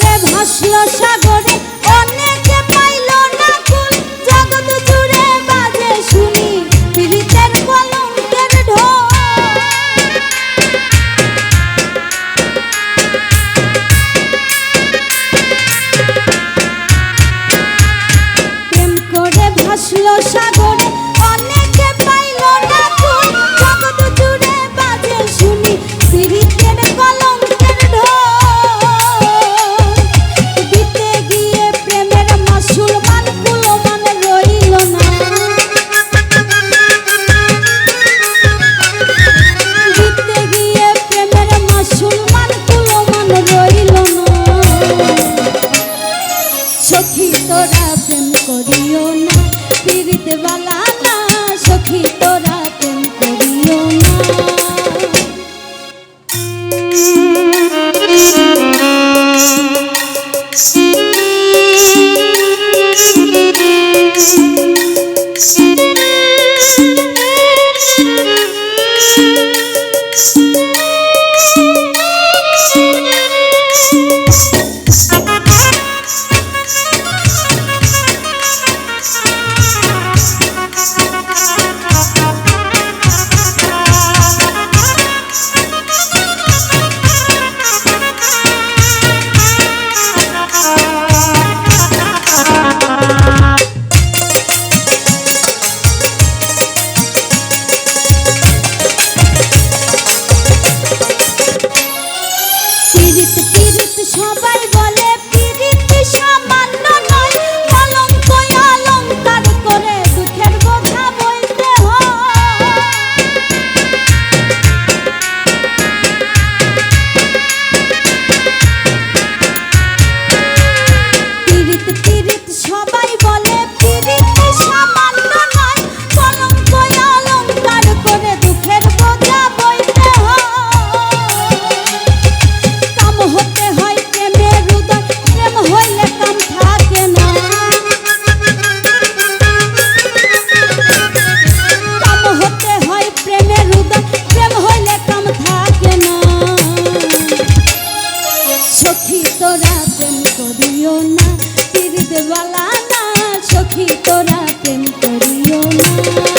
rêve সখী তোরা প্রেম করিও না পীর দেওয়ালা না সখী তোরা প্রেম করিও না।